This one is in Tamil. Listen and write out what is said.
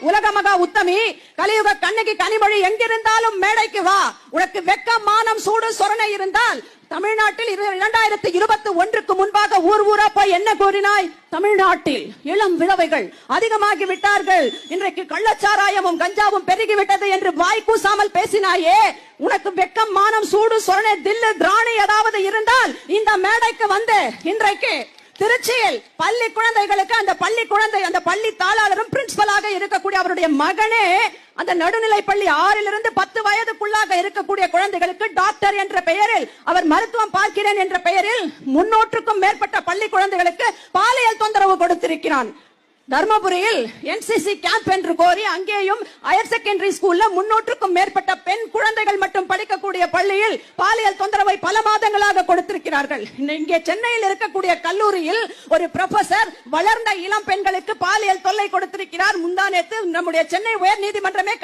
உலக மகா உத்தமி கலியுக கண்ணகி கனிமொழி எங்கிருந்தாலும் மேடைக்கு வா. உனக்கு வெக்கம் மானம் சூடு சொரணை இருந்தால் தமிழ்நாட்டில் இரு- இரண்டாயிரத்தி இருபத்தி ஒன்றுக்கு முன்பாக ஊர் ஊரா போய் என்ன கூறினாய்? தமிழ்நாட்டில் இளம் விதவைகள் அதிகமாகி விட்டார்கள். இன்றைக்கு கள்ளச்சாராயமும் கஞ்சாவும் பெருகிவிட்டது என்று வாய் கூசாமல் பேசினாயே. உனக்கு வெக்கம் மானம் சூடு சொரணை தில்லு திராணி ஏதாவது இருந்தால் இந்த மேடைக்கு வந்து இன்றைக்கு திருச்சியில் பள்ளி குழந்தைகளுக்கு அந்த பள்ளி குழந்தை அந்த பள்ளி தாளாளரும் பிரின்சிபலாக இருக்கக்கூடிய அவருடைய மகனே அந்த நடுநிலை பள்ளி ஆறிலிருந்து பத்து வயதுக்குள்ளாக இருக்கக்கூடிய குழந்தைகளுக்கு டாக்டர் என்ற பெயரில் அவர் மருத்துவம் பார்க்கிறேன் என்ற பெயரில் முன்னூற்றுக்கும் மேற்பட்ட பள்ளி குழந்தைகளுக்கு பாலியல் தொந்தரவு கொடுத்திருக்கிறான். தர்மபுரியில் என்சிசி கேம்ப் என்று கோரி அங்கேயும் ஹையர் செகண்டரி ஸ்கூல்ல முன்னூற்றுக்கும் மேற்பட்ட இருக்கக்கூடிய பள்ளியில் பாலியல் தொந்தரவை பல மாதங்களாக கொடுத்திருக்கிறார்கள். இங்கே சென்னையில் இருக்கக்கூடிய கல்லூரியில் ஒரு ப்ரொஃபசர் வளர்ந்த இளம் பெண்களுக்கு பாலியல் தொல்லை கொடுத்திருக்கிறார். முந்தானேத்து நம்முடைய சென்னை உயர் நீதிமன்றமே